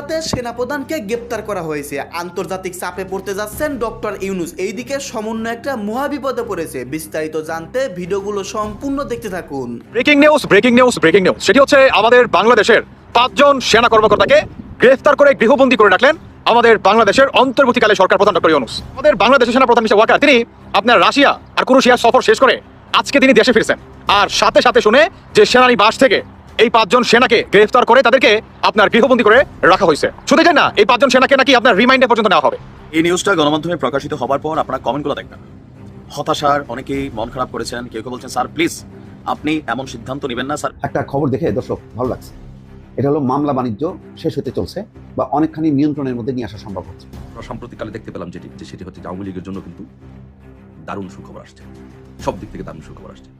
রাতে সেনাপ্রধানকে গ্রেপ্তার করা হয়েছে। আন্তর্জাতিক চাপে পড়তে যাচ্ছেন ডক্টর ইউনুস। এইদিকে সমন্বয় একটা মহাবিপদে পড়েছে। বিস্তারিত জানতে ভিডিওগুলো সম্পূর্ণ দেখতে থাকুন। Breaking news breaking news breaking news. সেটি হচ্ছে আমাদের বাংলাদেশের পাঁচজন সেনা কর্মকর্তাকে গ্রেফতার করে গৃহবন্দী করে রাখলেন আমাদের বাংলাদেশের অন্তর্বর্তীকালে সরকার প্রধান ডক্টর ইউনুস। আমাদের বাংলাদেশের সেনা প্রধান মিস্টার ওয়াকার, তিনি আপনার রাশিয়া আর কুরুশিয়ার সফর শেষ করে আজকে তিনি দেশে ফিরছেন। আর সাথে সাথে শুনে যে সেনানি বাস থেকে এই পাঁচজন সেনাকে গ্রেফতার করে তাদেরকে আপনার গৃহবন্দী করে রাখা হয়েছে। শুধু না এই পাঁচজন সেনাকে নাকি আপনার রিমাইন্ডে পর্যন্ত নেওয়া হবে। এই নিউজটা গণমাধ্যমে প্রকাশিত হবার পর আপনারা কমেন্টগুলো দেখবেন। হতাশার অনেকেই মন খারাপ করেছেন কেউ কেউ বলছেন স্যার প্লিজ আপনি এমন সিদ্ধান্ত নেবেন না স্যার। একটা খবর দেখে দর্শক ভালো লাগছে। এটা হলো মামলা বাণিজ্য শেষ হতে চলছে বা অনেকখানি নিয়ন্ত্রণের মধ্যে নিয়ে আসা সম্ভব হচ্ছে। আমরা সাম্প্রতিককালে দেখতে পেলাম যেটি যে সেটি হচ্ছে আওয়ামী লীগের জন্য কিন্তু দারুণ সুখবর আসছে। সব দিক থেকে দারুণ সুখবর আসছে।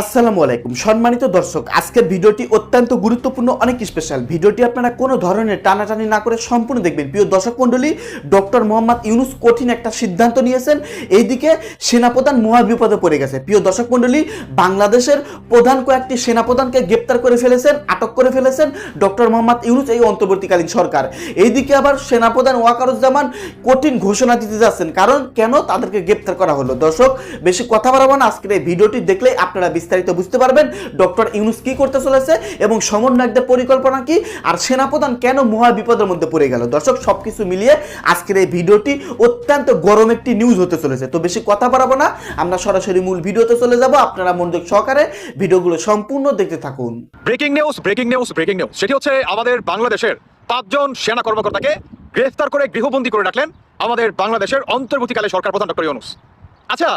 আসসালামু আলাইকুম। সম্মানিত দর্শক, আজকের ভিডিওটি অত্যন্ত গুরুত্বপূর্ণ, অনেক স্পেশাল ভিডিওটি আপনারা কোনো ধরনের টানাটানি না করে সম্পূর্ণ দেখবেন। প্রিয় দর্শক মণ্ডলী, ডক্টর মোহাম্মদ ইউনুস কঠিন একটা সিদ্ধান্ত নিয়েছেন। এইদিকে সেনাপ্রধান মহাবিপদে পড়ে গেছে। প্রিয় দর্শক মণ্ডলী, বাংলাদেশের প্রধান কয়েকটি সেনাপ্রধানকে গ্রেপ্তার করে ফেলেছেন, আটক করে ফেলেছেন ডক্টর মোহাম্মদ ইউনুস, এই অন্তর্বর্তীকালীন সরকার। এইদিকে আবার সেনাপ্রধান ওয়াকারুজ্জামান কঠিন ঘোষণা দিতে যাচ্ছেন। কারণ কেন তাদেরকে গ্রেপ্তার করা হলো? দর্শক, বেশি কথা বাড়াবো না। আজকের এই ভিডিওটি দেখলে আপনারা বিস্তারিত বুঝতে পারবেন। ডক্টর ইউনুস কি করতে চলেছে এবং সমন্বয়কদের পরিকল্পনা কি? আর সেনাপ্রধান কেন মহা বিপদের মধ্যে পড়ে গেল? দর্শক, সবকিছু মিলিয়ে আজকের এই ভিডিওটি অত্যন্ত গরম একটি নিউজ হতে চলেছে। তো বেশি কথা বাড়াবো না। আমরা সরাসরি মূল ভিডিওতে চলে যাব। আপনারা মনোযোগ সহকারে ভিডিওগুলো সম্পূর্ণ দেখতে থাকুন। Breaking news breaking news breaking news সেটি হচ্ছে আমাদের বাংলাদেশের পাঁচজন সেনা কর্মকর্তাকে গ্রেফতার করে গৃহবন্দী করে রাখলেন আমাদের বাংলাদেশের অন্তর্বর্তীকালে সরকার প্রধান ডক্টর ইউনুস। আচ্ছা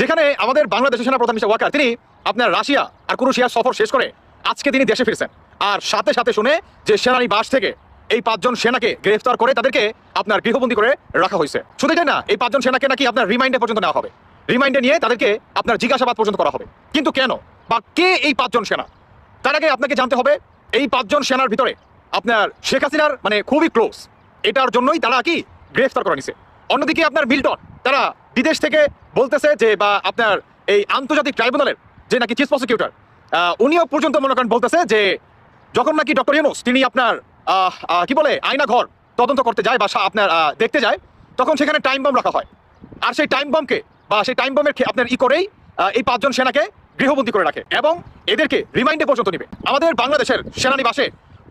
যেখানে আমাদের বাংলাদেশের সেনা প্রধান মিস্টার ওয়াকার, তিনি আপনার রাশিয়া আর কুরুশিয়ার সফর শেষ করে আজকে তিনি দেশে ফিরছেন। আর সাথে সাথে শুনে যে সেনানিবাস থেকে এই পাঁচজন সেনাকে গ্রেফতার করে তাদেরকে আপনার গৃহবন্দী করে রাখা হয়েছে। শুধু এটাই না, এই পাঁচজন সেনাকে নাকি আপনার রিমাইন্ডে পর্যন্ত নেওয়া হবে। রিমাইন্ডে নিয়ে তাদেরকে আপনার জিজ্ঞাসাবাদ পর্যন্ত করা হবে। কিন্তু কেন? বা কে এই পাঁচজন সেনা? তার আগে আপনাকে জানতে হবে, এই পাঁচজন সেনার ভিতরে আপনার শেখ হাসিনার মানে খুবই ক্লোজ এটার জন্যই তারা কি গ্রেফতার করে নিছে? অন্যদিকে আপনার মিল্টন, তারা বিদেশ থেকে বলতেছে যে বা আপনার এই আন্তর্জাতিক ট্রাইব্যুনালের যে নাকি চিফ প্রসিকিউটর উনিও পর্যন্ত মনে করেন বলতেছে যে যখন নাকি ডক্টর ইউনুস, তিনি আপনার কি বলে আয়না ঘর তদন্ত করতে যায় বা আপনার দেখতে যায়, তখন সেখানে টাইম বম রাখা হয়। আর সেই টাইম বমকে বা সেই টাইম বমের আপনার ই করেই এই পাঁচজন সেনাকে গৃহবন্দী করে রাখে এবং এদেরকে রিমাইন্ডে পর্যন্ত নিবে। আমাদের বাংলাদেশের সেনানিবাসে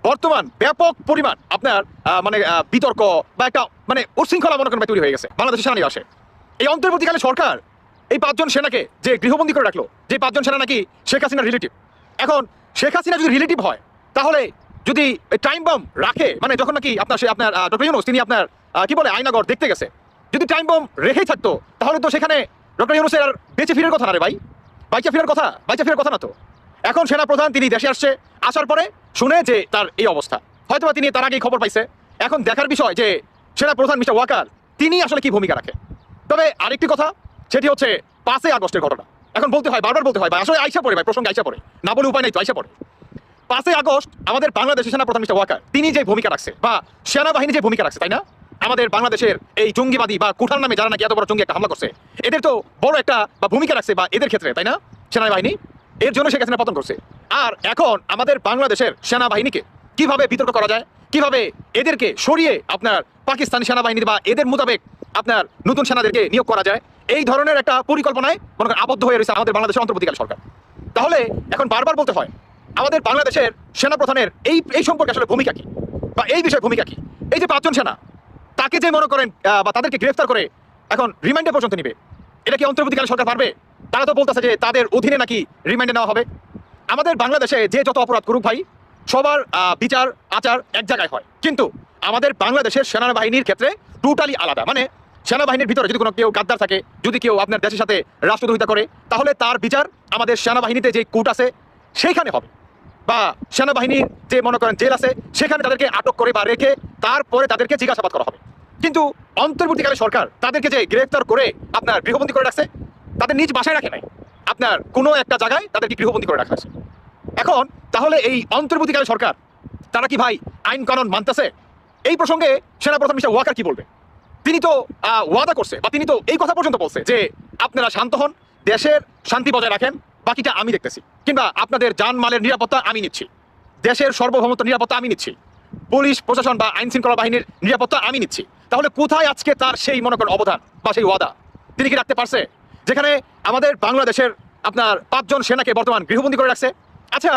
বর্তমান ব্যাপক পরিমাণ আপনার মানে বিতর্ক বা একটা মানে উশৃঙ্খলা মনে করেন তৈরি হয়ে গেছে বাংলাদেশের সেনানিবাসে। এই অন্তর্বর্তীকালে সরকার এই পাঁচজন সেনাকে যে গৃহবন্দী করে রাখল, যে পাঁচজন সেনা নাকি শেখ হাসিনার রিলেটিভ এখন শেখ হাসিনা যদি রিলেটিভ হয়, তাহলে যদি টাইম বম রাখে মানে যখন নাকি আপনার সে আপনার ডক্টর ইউনুস, তিনি আপনার কি বলে আয়নাগর দেখতে গেছে, যদি টাইম বম রেখেই থাকতো, তাহলে তো সেখানে ডক্টর ইউনুসের আর বেঁচে ফিরার কথা না রে ভাই। বাইচা ফেরার কথা, বাইচা ফেরার কথা না তো। এখন সেনা প্রধান তিনি দেশে আসছে, আসার পরে শুনে যে তার এই অবস্থা। হয়তোবা তিনি তার আগেই খবর পাইছে। এখন দেখার বিষয় যে সেনা প্রধান মিস্টার ওয়াকার, তিনি আসলে কি ভূমিকা রাখে? তবে আরেকটি কথা সেটি হচ্ছে পাঁচই আগস্টের ঘটনা। এখন বলতে হয়, বারবার বলতে হয়, ভাই, আসলে আইসা পড়ে, ভাই, প্রসঙ্গে আইসা পড়ে। না বলে উপায় নেই তো, আইসা পড়ে। পাঁচই আগস্ট আমাদের বাংলাদেশের সেনা প্রধান মিস্টার ওয়াকার, তিনি যে ভূমিকা রাখছে, বা সেনাবাহিনী যে ভূমিকা রাখছে, তাই না? আমাদের বাংলাদেশের এই জঙ্গিবাদী বা কুঠার নামে যারা নাকি এত বড় জঙ্গি একটা হামলা করছে, এদের তো বড় একটা বা ভূমিকা রাখছে, বা এদের ক্ষেত্রে, তাই না? সেনাবাহিনী, এর জন্য শেখ হাসিনা পতন করছে। আর এখন আমাদের বাংলাদেশের সেনাবাহিনীকে কীভাবে বিতর্ক করা যায়, কীভাবে এদেরকে সরিয়ে আপনার পাকিস্তানি সেনাবাহিনী বা এদের মোতাবেক আপনার নতুন সেনাদেরকে নিয়োগ করা যায়। এই ধরনের একটা পরিকল্পনায় মনে করেন আবদ্ধ হয়ে রয়েছে আমাদের বাংলাদেশের অন্তর্বর্তীকাল সরকার। তাহলে এখন বারবার বলতে হয়, আমাদের বাংলাদেশের সেনাপ্রধানের এই এই সম্পর্কে আসলে ভূমিকা কি? বা এই বিষয়ে ভূমিকা কি? এই যে পাঁচজন সেনা, তাকে যে মনে করেন বা তাদেরকে গ্রেফতার করে এখন রিমাইন্ডে পর্যন্ত নিবে, এটা কি অন্তর্বর্তীকালে সরকার পারবে? তারা তো বলতেছে যে তাদের অধীনে নাকি রিমাইন্ডে নেওয়া হবে। আমাদের বাংলাদেশে যে যত অপরাধ করুক ভাই সবার বিচার, আচার এক জায়গায় হয়। কিন্তু আমাদের বাংলাদেশের সেনাবাহিনীর ক্ষেত্রে টোটালি আলাদা। মানে সেনাবাহিনীর ভিতরে যদি কোনো কেউ গাদ্দার থাকে, যদি কেউ আপনার দেশের সাথে রাষ্ট্রদ্রোহিতা করে, তাহলে তার বিচার আমাদের সেনাবাহিনীতে যে কোর্ট আছে, সেইখানে হবে। বা সেনাবাহিনীর যে মনে করেন জেল আছে, সেখানে তাদেরকে আটক করে বা রেখে তারপরে তাদেরকে জিজ্ঞাসাবাদ করা হবে। কিন্তু অন্তর্বর্তীকালে সরকার তাদেরকে যে গ্রেফতার করে আপনার গৃহবন্দী করে রাখছে, তাদের নিজ বাসায় রাখে নাই। আপনার কোনো একটা জায়গায় তাদেরকে গৃহবন্দী করে রাখা আছে এখন তাহলে এই অন্তর্বর্তীকালে সরকার, তারা কি ভাই আইন কানুন মানতেছে? এই প্রসঙ্গে সেনাপ্রধান মিস্টার ওয়াকার কি বলবে? তিনি তো ওয়াদা করছে, বা তিনি তো এই কথা পর্যন্ত বলছে যে আপনারা শান্ত হন, দেশের শান্তি বজায় রাখেন, বাকিটা আমি দেখতেছি। কিংবা আপনাদের জানমালের নিরাপত্তা আমি নিচ্ছি। দেশের সার্বভৌমত্ব নিরাপত্তা আমি নিচ্ছি। পুলিশ, প্রশাসন বা আইন শৃঙ্খলা বাহিনীর নিরাপত্তা আমি নিচ্ছি। তাহলে কোথায় আজকে তার সেই মনে করেন অবদান বা সেই ওয়াদা? তিনি কি রাখতে পারছে? যেখানে আমাদের বাংলাদেশের আপনার পাঁচজন সেনাকে বর্তমান গৃহবন্দী করে রাখছে আচ্ছা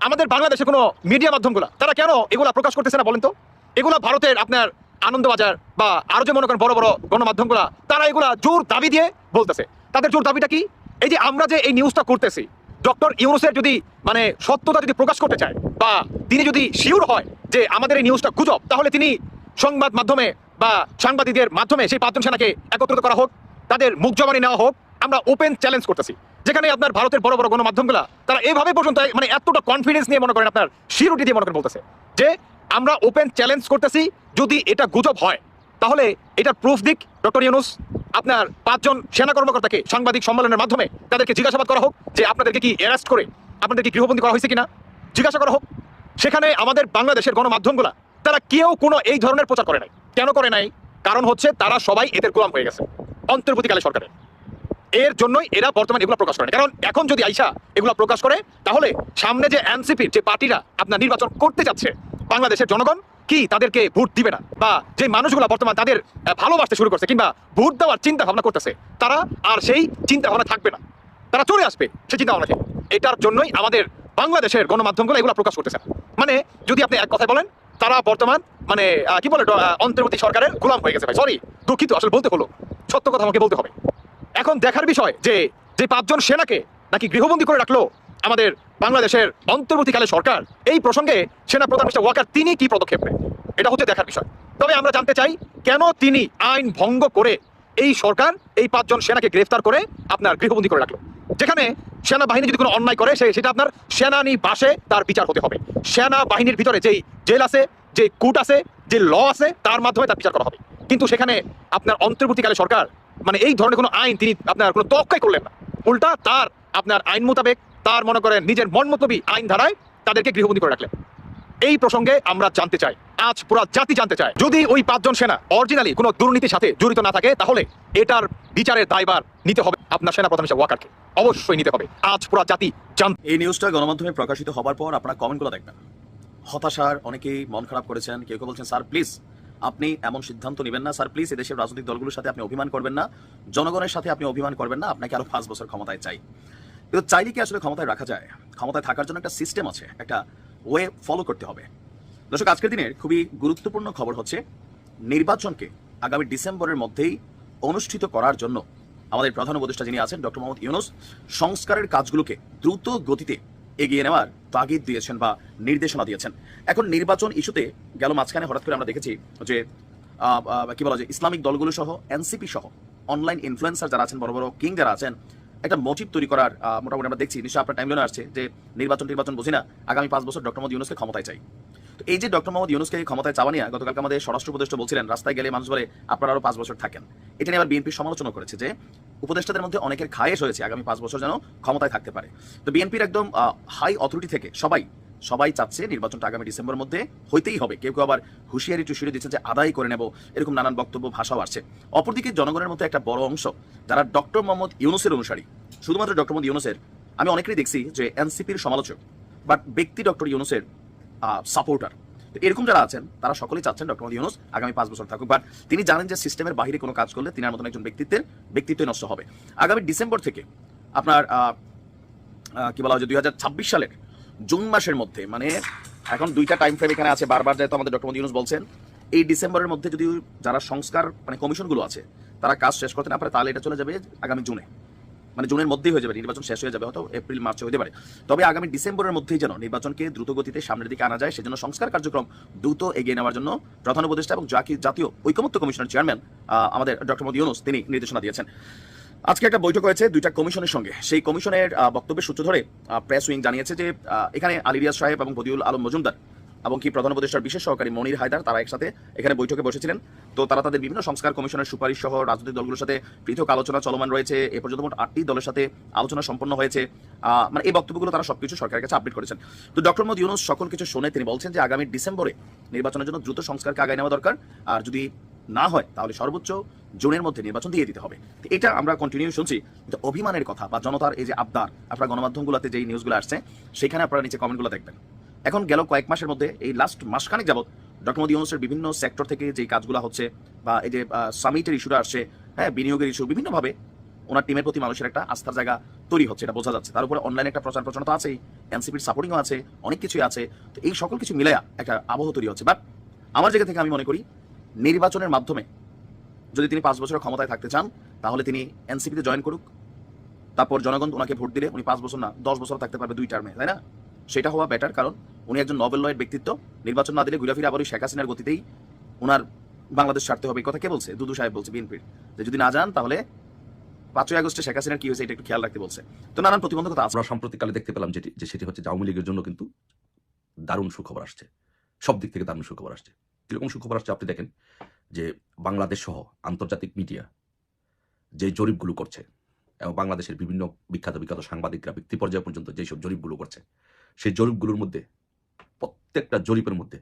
আমাদের বাংলাদেশের কোনো মিডিয়া মাধ্যমগুলো, তারা কেন এগুলা প্রকাশ করতেছে না বলেন তো? এগুলা ভারতের আপনার আনন্দবাজার বা আরও যে মনে করেন বড় বড় গণমাধ্যমগুলা, তারা এগুলা জোর দাবি দিয়ে বলতেছে। তাদের জোর দাবিটা কি? এই যে আমরা যে এই নিউজটা করতেছি, ডক্টর ইউনুসের যদি মানে সত্যতা যদি প্রকাশ করতে চায় বা তিনি যদি শিওর হয় যে আমাদের এই নিউজটা গুজব, তাহলে তিনি সংবাদ মাধ্যমে বা সাংবাদিকদের মাধ্যমে সেই পাঁচজন সেনাকে একত্রিত করা হোক, তাদের মুখ জবানি নেওয়া হোক, আমরা ওপেন চ্যালেঞ্জ করতেছি। যেখানে আপনার ভারতের বড় বড় গণমাধ্যমগুলা, তারা এইভাবে পর্যন্ত মানে এতটা কনফিডেন্স নিয়ে মনে করেন আপনার, শিরুটি দিয়ে মনে করেন বলতেছে, যে আমরা ওপেন চ্যালেঞ্জ করতেছি, যদি এটা গুজব হয়, তাহলে এটার প্রুফ দিক ডক্টর ইউনুস, আপনার পাঁচজন সেনা কর্মকর্তাকে সাংবাদিক সম্মেলনের মাধ্যমে তাদেরকে জিজ্ঞাসাবাদ করা হোক, যে আপনাদেরকে কি অ্যারেস্ট করে, আপনাদেরকে গৃহবন্দী করা হয়েছে কিনা, জিজ্ঞাসা করা হোক। সেখানে আমাদের বাংলাদেশের গণমাধ্যমগুলা, তারা কেউ কোনো এই ধরনের প্রচার করে নাই। কেন করে নাই? কারণ হচ্ছে তারা সবাই এদের গোলাম হয়ে গেছে, অন্তর্বর্তীকালে সরকারের। এর জন্যই এরা বর্তমানে এগুলো প্রকাশ করে কারণ এখন যদি আইসা এগুলো প্রকাশ করে, তাহলে সামনে যে এনসিপির যে পার্টিরা আপনার নির্বাচন করতে যাচ্ছে, বাংলাদেশের জনগণ কি তাদেরকে ভোট দিবে না? বা যে মানুষগুলো বর্তমান তাদের ভালোবাসতে শুরু করছে কিংবা ভোট দেওয়ার চিন্তা ভাবনা করতেছে, তারা আর সেই চিন্তা ভাবনা থাকবে না। তারা চলে আসবে সেই চিন্তা ভাবনা থেকে। এটার জন্যই আমাদের বাংলাদেশের গণমাধ্যমগুলো এগুলো প্রকাশ করতেছে মানে যদি আপনি এক কথায় বলেন, তারা বর্তমান মানে কি বলে অন্তর্বর্তী সরকারের গোলাম হয়ে গেছে ভাই। সরি দুঃখিত, আসলে বলতে হলো। সত্য কথা আমাকে বলতে হবে। এখন দেখার বিষয় যে যে পাঁচজন সেনাকে নাকি গৃহবন্দী করে রাখল আমাদের বাংলাদেশের অন্তর্বর্তীকালে সরকার, এই প্রসঙ্গে সেনা প্রধান মিস্টার ওয়াকার তিনি কি পদক্ষেপ নেন? এটা হচ্ছে দেখার বিষয়। তবে আমরা জানতে চাই, কেন তিনি আইন ভঙ্গ করে এই সরকার এই পাঁচজন সেনাকে গ্রেফতার করে আপনার গৃহবন্দী করে রাখল? যেখানে সেনাবাহিনী যদি কোনো অন্যায় করে, সে সেটা আপনার সেনানি বাসে তার বিচার হতে হবে। সেনা বাহিনীর ভিতরে যেই জেল আছে যে কুট আছে, যে ল আছে, তার মাধ্যমে তার বিচার করা হবে। কিন্তু সেখানে আপনার অন্তর্বর্তীকালে সরকার মানে এই ধরনের কোনো আইন তিনি আপনার কোনো তক্কাই করলেন না। উল্টা তার আপনার আইন মোতাবেক তার মনে করেন নিজের মনমতবী আইন ধারায় তাদেরকে গৃহবন্দী করে রাখলেন। এই প্রসঙ্গে আমরা জানতে চাই, আজ পুরো জাতি জানতে চায়, যদি ওই পাঁচজন সেনা অরিজিনালি কোনো দুর্নীতির সাথে জড়িত না থাকে, তাহলে এটার বিচারের দায়বার নিতে হবে আপনার সেনা প্রধান হিসেবে, ওয়াকারকে। অবশ্যই নিতে হবে। আজ পুরা জাতি জান এই নিউজটা গণমাধ্যমে প্রকাশিত হবার পর আপনারা কমেন্টগুলো দেখবেন। হতাশার অনেকেই মন খারাপ করেছেন, কেউ কেউ বলছেন, স্যার প্লিজ আপনি এমন সিদ্ধান্ত নেবেন না, স্যার, প্লিজ এদেশের রাজনৈতিক দলগুলোর সাথে আপনি অভিমান করবেন না, জনগণের সাথে আপনি অভিমান করবেন না, আপনাকে আরও পাঁচ বছর ক্ষমতায় চাই। কিন্তু চাইলে কি আসলে ক্ষমতায় রাখা যায়? ক্ষমতায় থাকার জন্য একটা সিস্টেম আছে, একটা ওয়ে ফলো করতে হবে। দর্শক, আজকের দিনের খুবই গুরুত্বপূর্ণ খবর হচ্ছে, নির্বাচনকে আগামী ডিসেম্বরের মধ্যেই অনুষ্ঠিত করার জন্য আমাদের প্রধান উপদেষ্টা যিনি আছেন, ডক্টর মোহাম্মদ ইউনুস, সংস্কারের কাজগুলোকে দ্রুত গতিতে এগিয়ে নেওয়ার তাগিদ দিয়েছেন বা নির্দেশনা দিয়েছেন। এখন নির্বাচন ইস্যুতে গেল মাঝখানে হঠাৎ করে আমরা দেখেছি যে কি বলা যায়, ইসলামিক দলগুলো সহ, এনসিপি সহ, অনলাইন ইনফ্লুয়েন্সার যারা আছেন, বড় বড় কিং যারা আছেন, একটা মোটিভ তৈরি করার মোটামুটি আমরা দেখছি। নিশ্চয়ই আপনার টাইম আসছে যে, নির্বাচন নির্বাচন বুঝি না আগামী পাঁচ বছর ডক্টর মোহাম্মদ ইউনুসকে ক্ষমতায় চাই। তো এই যে ডক্টর মোহাম্মদ ইউনুসকে ক্ষমতায় চাওয়া নিয়ে গতকালকে আমাদের স্বরাষ্ট্র উপদেষ্টা বলছিলেন, রাস্তায় গেলে মানুষ বলে, আপনারা আরও পাঁচ বছর থাকেন। এটা নিয়ে আবার বিএনপি সমালোচনা করেছে যে উপদেষ্টাদের মধ্যে অনেকের খায়েশ হয়েছে আগামী পাঁচ বছর যেন ক্ষমতায় থাকতে পারে। তো বিএনপির একদম হাই অথরিটি থেকে সবাই সবাই চাচ্ছে নির্বাচনটা আগামী ডিসেম্বর মধ্যে হইতেই হবে। কেউ কেউ আবার হুঁশিয়ারি টুশিয়ারি দিচ্ছে যে আদায় করে নেব, এরকম নানান বক্তব্য, ভাষাও আসছে। অপরদিকে জনগণের মধ্যে একটা বড় অংশ, যারা ডক্টর মোহাম্মদ ইউনুসের অনুসারী, শুধুমাত্র ডক্টর মোহাম্মদ ইউনুসের, আমি অনেকেরই দেখছি যে এনসিপির সমালোচক বাট ব্যক্তি ডক্টর ইউনুসের সাপোর্টার এরকম যারা আছেন, তারা সকলেই চাচ্ছেন ডক্টর মোহাম্মদ ইউনুস আগামী পাঁচ বছর থাকুক। বাট তিনি জানেন যে সিস্টেমের বাইরে কোনো কাজ করলে তিনার মতন একজন ব্যক্তিত্বের ব্যক্তিত্ব নষ্ট হবে। আগামী ডিসেম্বর থেকে আপনার কি বলা হয় যে দুই হাজার ছাব্বিশ সালের জুন মাসের মধ্যে মানে এখন দুইটা টাইম ফ্রেম এখানে আছে, বারবার যেহেতু আমাদের ডক্টর মোহাম্মদ ইউনুস বলছেন, এই ডিসেম্বরের মধ্যে যদি যারা সংস্কার মানে কমিশনগুলো আছে, তারা কাজ শেষ করতে না পারে, তাহলে এটা চলে যাবে আগামী জুনে। মানে জুনের মধ্যেই হয়ে যাবে, নির্বাচন শেষ হয়ে যাবে, হয়তো এপ্রিল, মার্চে হতে পারে। তবে আগামী ডিসেম্বরের মধ্যেই যেন নির্বাচনকে দ্রুত গতিতে সামনের দিকে আনা যায়, সেজন্য সংস্কার কার্যক্রম দ্রুত এগিয়ে নেওয়ার জন্য প্রধান উপদেষ্টা এবং জাতীয় ঐকমত্য কমিশনের চেয়ারম্যান আমাদের ডক্টর মোদী ইউনুস তিনি নির্দেশনা দিয়েছেন। আজকে একটা বৈঠক হয়েছে দুইটা কমিশনের সঙ্গে। সেই কমিশনের বক্তব্যের সূত্র ধরে প্রেস উইং জানিয়েছে যে এখানে আলিরিয়াস সাহেব এবং বদিউল আলম মজুমদার এবং কি প্রধান উপদেষ্টার বিশেষ সহকারী মনির হায়দার, তারা একসাথে এখানে বৈঠকে বসেছিলেন। তো তারা তাদের বিভিন্ন সংস্কার কমিশনের সুপারিশ সহ রাজনৈতিক দলগুলোর সাথে পৃথক আলোচনা চলমান রয়েছে। এ পর্যন্ত মোট আটটি দলের সাথে আলোচনা সম্পন্ন হয়েছে। মানে এই বক্তব্যগুলো তারা সবকিছু সরকারের কাছে আপডেট করেছেন। তো ডক্টর মোদী ইউনুস সকল কিছু শুনে তিনি বলছেন যে, আগামী ডিসেম্বরে নির্বাচনের জন্য দ্রুত সংস্কারকে আগায় নেওয়া দরকার। আর যদি না হয়, তাহলে সর্বোচ্চ জুনের মধ্যে নির্বাচন দিয়ে দিতে হবে। এটা আমরা কন্টিনিউ শুনছি। কিন্তু অভিমানের কথা বা জনতার এই যে আবদার, আপনার গণমাধ্যমগুলোতে যেই নিউজগুলো আসছে, সেখানে আপনারা নিচে কমেন্টগুলো দেখবেন। এখন গেল কয়েক মাসের মধ্যে এই লাস্ট মাসখানেক যাবত ডক্টর মোদী ইউনুসের বিভিন্ন সেক্টর থেকে যে কাজগুলো হচ্ছে বা এই যে সামিটের ইস্যুটা আসছে হ্যাঁ বিনিয়োগের ইস্যু বিভিন্নভাবে ওনার টিমের প্রতি মানুষের একটা আস্থার জায়গা তৈরি হচ্ছে, এটা বোঝা যাচ্ছে। তার উপরে অনলাইনে একটা প্রচার প্রচারণা তো আছেই এনসিপির সাপোর্টিংও আছে, অনেক কিছুই আছে, তো এই সকল কিছু মিলে একটা আবহ তৈরি হচ্ছে। বাট আমার জায়গা থেকে আমি মনে করি, নির্বাচনের মাধ্যমে যদি তিনি পাঁচ বছরের ক্ষমতায় থাকতে চান, তাহলে তিনি এনসিপিতে জয়েন করুক, তারপর জনগণ ওনাকে ভোট দিলে উনি পাঁচ বছর না, দশ বছর থাকতে পারবে দুই টার্মে তাই না? সেটা হওয়া বেটার কারণ উনি একজন নোবেল লয়ের ব্যক্তিত্ব। নির্বাচন না দিলে ঘুরে ফিরে আবার ওই শেখ হাসিনার গতিতেই ওনার বাংলাদেশ ছাড়তে হবে। এই কথা কে বলছে? দুদু সাহেব বলছে, বিএনপির। যে যদি না যান, তাহলে পাঁচই আগস্টে শেখ হাসিনার কি হয়েছে এটা একটু খেয়াল রাখতে বলছে। তো নানান প্রতিবন্ধকতা আমরা সাম্প্রতিককালে দেখতে পেলাম যেটি যে সেটি হচ্ছে আওয়ামী লীগের জন্য কিন্তু দারুণ সুখবর আসছে। সব দিক থেকে দারুণ সুখবর আসছে। কীরকম সুখবর আসছে আপনি দেখেন যে বাংলাদেশ সহ আন্তর্জাতিক মিডিয়া যে জরিপগুলো করছে এবং বাংলাদেশের বিভিন্ন বিখ্যাত বিখ্যাত সাংবাদিকরা ব্যক্তি পর্যায় পর্যন্ত যেসব জরিপগুলো করছে, সেই জরিপগুলোর মধ্যে প্রত্যেকটা জরিপের মধ্যে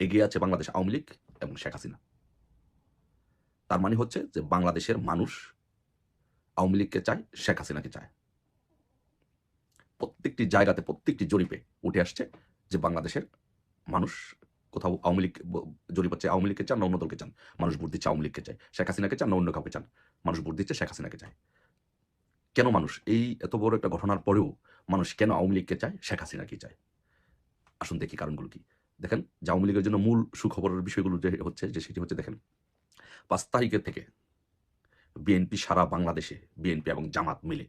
এগিয়ে আছে বাংলাদেশ আওয়ামী লীগ এবং শেখ হাসিনা। তার মানে হচ্ছে যে বাংলাদেশের মানুষ আওয়ামী লীগকে চায়, শেখ হাসিনাকে চায়। প্রত্যেকটি জায়গাতে, প্রত্যেকটি জরিপে উঠে আসছে যে বাংলাদেশের মানুষ কোথাও আওয়ামী লীগ, জরিপ হচ্ছে আওয়ামী লীগকে চান না অন্য দলকে চান? মানুষ ভোট দিচ্ছে আওয়ামী লীগকে চায়। শেখ হাসিনাকে চান না অন্য কাউকে চান? মানুষ ভোট দিচ্ছে শেখ হাসিনাকে চায়। কেন মানুষ? এই এত বড় একটা ঘটনার পরেও মানুষ কেন আওয়ামী লীগকে চায়? শেখ হাসিনাকে চায়। আসুন দেখি কারণগুলো কি। দেখেন আওয়ামী লীগের জন্য মূল সুখবরের বিষয়গুলো যে হচ্ছে, যে সেটি হচ্ছে দেখেন, পাঁচ তারিখের থেকে বিএনপি সারা বাংলাদেশে, বিএনপি এবং জামাত মিলে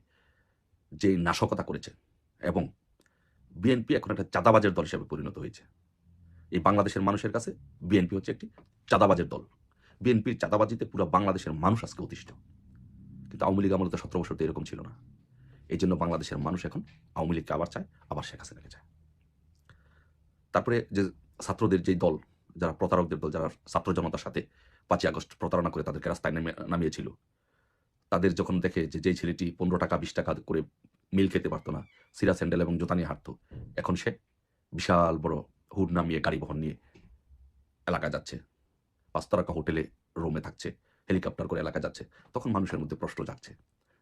যে নাশকতা করেছে এবং বিএনপি এখন একটা চাঁদাবাজের দল হিসেবে পরিণত হয়েছে। এই বাংলাদেশের মানুষের কাছে বিএনপি হচ্ছে একটি চাঁদাবাজের দল। বিএনপির চাঁদাবাজিতে পুরো বাংলাদেশের মানুষ আজকে অতিষ্ঠ। কিন্তু আওয়ামী লীগ আমলে তো সতেরো বছর তো এরকম ছিল না। এই জন্য বাংলাদেশের মানুষ এখন আওয়ামী লীগকে আবার চায়, আবার শেখ হাসিনাকে চায়। তারপরে যে ছাত্রদের যে দল, যারা প্রতারকদের দল, যারা ছাত্র জনতার সাথে পাঁচই আগস্ট প্রতারণা করে তাদেরকে রাস্তায় নেমে, নামিয়েছিল, তাদের যখন দেখে যে যেই ছেলেটি পনেরো টাকা, বিশ টাকা করে মিল খেতে পারতো না, সিরা স্যান্ডেল এবং জুতা নিয়ে হাঁটতো, এখন সে বিশাল বড় হুড নামিয়ে গাড়ি বহন নিয়ে এলাকা যাচ্ছে। পাঁচতারকা হোটেলে, রোমে থাকছে, হেলিকপ্টার করে এলাকা যাচ্ছে। তখন মানুষের মধ্যে প্রশ্ন যাচ্ছে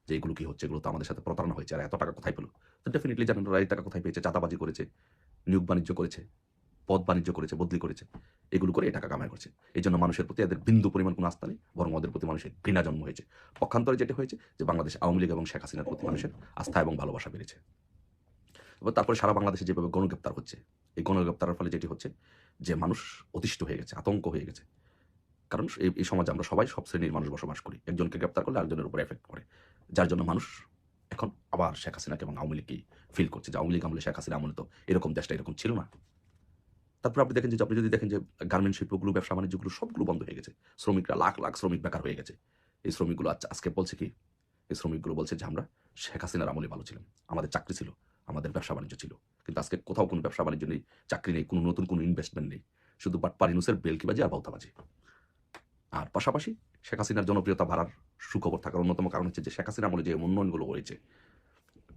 যে এগুলো কি হচ্ছে? এগুলো তো আমাদের সাথে প্রতারণা হয়েছে, আর এত টাকা কোথায় পেল? তো ডেফিনেটলি জানেন টাকা কোথায় পেয়েছে, চাঁদাবাজি করেছে, নিয়োগ বাণিজ্য করেছে। পদ বাণিজ্য করেছে, বদলি করেছে, এগুলো করে টাকা কামাই করছে। এই জন্য মানুষের প্রতি এদের বিন্দু পরিমাণ কোনো আস্থা নেই, বরং ওদের প্রতি মানুষের ঘৃণা জন্ম হয়েছে। পক্ষান্তরে যেটা হয়েছে যে বাংলাদেশ আওয়ামী লীগ এবং শেখ হাসিনার প্রতি মানুষের আস্থা এবং ভালোবাসা বেড়েছে। এবার তারপরে সারা বাংলাদেশে যেভাবে গণগ্রেপ্তার হচ্ছে, এই গণগ্রেপ্তারের ফলে যেটি হচ্ছে যে মানুষ অতিষ্ঠ হয়ে গেছে, আতঙ্ক হয়ে গেছে। কারণ এই সমাজে আমরা সবাই সব শ্রেণির মানুষ বসবাস করি, একজনকে গ্রেপ্তার করলে আরেকজনের উপর এফেক্ট করে যার জন্য মানুষ এখন আবার শেখ হাসিনাকে এবং আওয়ামী লীগকেই ফিল করছে যে আওয়ামী লীগ আমলে শেখ হাসিনা আমলে তো এরকম দেশটা এরকম ছিল না। তারপর আপনি দেখেন যে, আপনি যদি দেখেন যে গার্মেন্ট শিল্পগুলো, ব্যবসা বাণিজ্যগুলো সবগুলো বন্ধ হয়ে গেছে, শ্রমিকরা লাখ লাখ শ্রমিক বেকার হয়ে গেছে। এই শ্রমিকগুলো আজ- আজকে বলছে কি? এই শ্রমিকগুলো বলছে যে, আমরা শেখ হাসিনার আমলে ভালো ছিলাম। আমাদের চাকরি ছিল, আমাদের ব্যবসা বাণিজ্য ছিল। কিন্তু আজকে কোথাও কোনো ব্যবসা বাণিজ্য নেই, চাকরি নেই, কোনো নতুন কোনো ইনভেস্টমেন্ট নেই। শুধু বাটপার ইনুসের বেলকিবাজি আর বাউতাবাজি। আর পাশাপাশি শেখ হাসিনার জনপ্রিয়তা বাড়ার সুখবর থাকার অন্যতম কারণ হচ্ছে যে, শেখ হাসিনা আমলে যে উন্নয়নগুলো হয়েছে,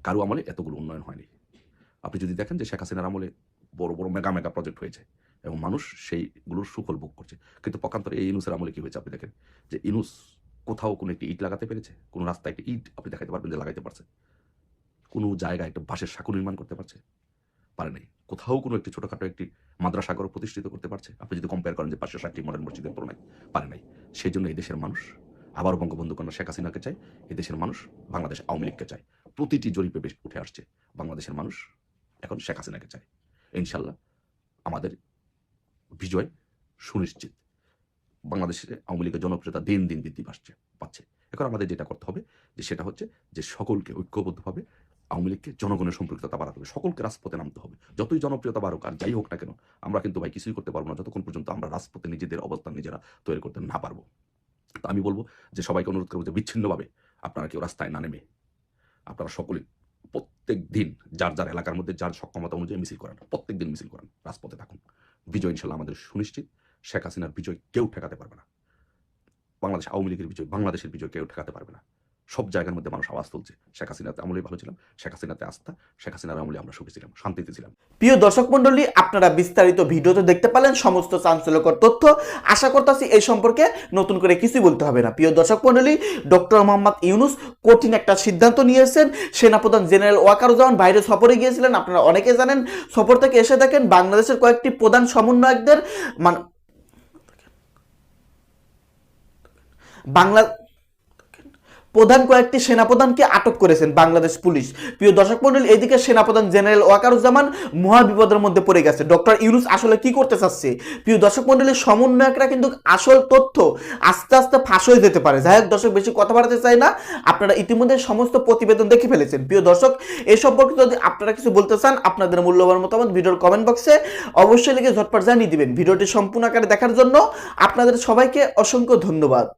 কারও আমলে এতগুলো উন্নয়ন হয়নি। আপনি যদি দেখেন যে, শেখ হাসিনার আমলে বড় বড় মেগা মেগা প্রজেক্ট হয়েছে। এবং মানুষ সেইগুলোর সুফল ভোগ করছে। কিন্তু পক্ষান্তরে এই ইনুসের আমলে কী হয়েছে আপনি দেখেন? যে ইনুস কোথাও কোনো একটি ইট লাগাতে পেরেছে? কোনো রাস্তায় একটি ইট আপনি দেখাতে পারবেন যে লাগাইতে পারছে। কোনো জায়গায় একটা বাঁশের সাঁকো নির্মাণ করতে পারছে? পারে নাই। কোথাও কোনো একটি ছোটখাটো একটি মাদ্রাসাগর প্রতিষ্ঠিত করতে পারছে? আপনি যদি কম্পেয়ার করেন যে পাঁচশো ষাটটি মডার্ন মসজিদের তুলনায়, পারে নাই। সেই জন্য এই দেশের মানুষ, আবার বঙ্গবন্ধু কন্যা শেখ হাসিনাকে চায় দেশের মানুষ বাংলাদেশ আওয়ামী লীগকে চায়। প্রতিটি জরিপে বেশ উঠে আসছে। বাংলাদেশের মানুষ এখন শেখ হাসিনাকে চায়। ইনশাল্লাহ আমাদের বিজয় সুনিশ্চিত। বাংলাদেশে আওয়ামী লীগের জনপ্রিয়তা দিন দিন বৃদ্ধি পাচ্ছে পাচ্ছে। এখন আমাদের যেটা করতে হবে যে সেটা হচ্ছে যে সকলকে ঐক্যবদ্ধভাবে আওয়ামী লীগকে জনগণের সম্পৃক্ততা বাড়াতে হবে, সকলকে রাজপথে নামতে হবে। যতই জনপ্রিয়তা বাড়ুক আর যাই হোক না কেন, আমরা কিন্তু ভাই কিছুই করতে পারব না, যতক্ষণ পর্যন্ত আমরা রাজপথে নিজেদের অবস্থান নিজেরা তৈরি করতে না পারব। তো আমি বলব যে সবাইকে অনুরোধ করব যে বিচ্ছিন্নভাবে আপনারা কেউ রাস্তায় না নেমে, আপনারা সকলে প্রত্যেক দিন যার যার এলাকার মধ্যে যার সক্ষমতা অনুযায়ী মিছিল করেন প্রত্যেক দিন মিছিল করেন, রাজপথে থাকুন। বিজয় ইনশাল্লাহ আমাদের সুনিশ্চিত। শেখ হাসিনার বিজয় কেউ ঠেকাতে পারবে না। বাংলাদেশ আওয়ামী লীগের বিজয়, বাংলাদেশের বিজয় কেউ ঠেকাতে পারবে না। সব জায়গার মধ্যে মানুষ আওয়াজ তুলছে। শেখ হাসিনাতে আমলে ভালো ছিলাম, শেখ হাসিনাতে আস্থা, শেখ হাসিনার আমলে আমরা সুখী ছিলাম, শান্তিতে ছিলাম। প্রিয় দর্শক মন্ডলী আপনারা বিস্তারিত ভিডিওতে দেখতে পেলেন সমস্ত চাঞ্চল্যকর তথ্য। আশা করতেছি এই সম্পর্কে নতুন করে কিছুই বলতে হবে না। প্রিয় দর্শক মন্ডলী ডক্টর মোহাম্মদ ইউনুস কঠিন একটা সিদ্ধান্ত নিয়েছেন। সেনাপ্রধান জেনারেল ওয়াকার ওয়াকারুজ্জামান বাইরে সফরে গিয়েছিলেন, আপনারা অনেকে জানেন। সফর থেকে এসে দেখেন বাংলাদেশের কয়েকটি প্রধান সমন্বয়কদের মানে বাংলা প্রধান কয়েকটি সেনাপ্রধানকে আটক করেছেন বাংলাদেশ পুলিশ। প্রিয় দর্শক মন্ডলী, এদিকে সেনাপ্রধান জেনারেল ওয়াকারুজ্জামান মহা বিপদের মধ্যে পড়ে গেছে। ডক্টর ইউনুস আসলে কি করতে চাচ্ছে? প্রিয় দর্শক মন্ডলীর সমন্বয়করা কিন্তু আসল তথ্য আস্তে আস্তে ফাঁস হয়ে যেতে পারে। যাই হোক, দর্শক, বেশি কথা বাড়াতে চাই না। আপনারা ইতিমধ্যে সমস্ত প্রতিবেদন দেখে ফেলেছেন। প্রিয় দর্শক, এ সম্পর্কে যদি আপনারা কিছু বলতে চান, আপনাদের মূল্যবান মতামত ভিডিওর কমেন্ট বক্সে অবশ্যই লিখে ঝটপট জানিয়ে দিবেন। ভিডিওটি সম্পূর্ণ আকারে দেখার জন্য আপনাদের সবাইকে অসংখ্য ধন্যবাদ।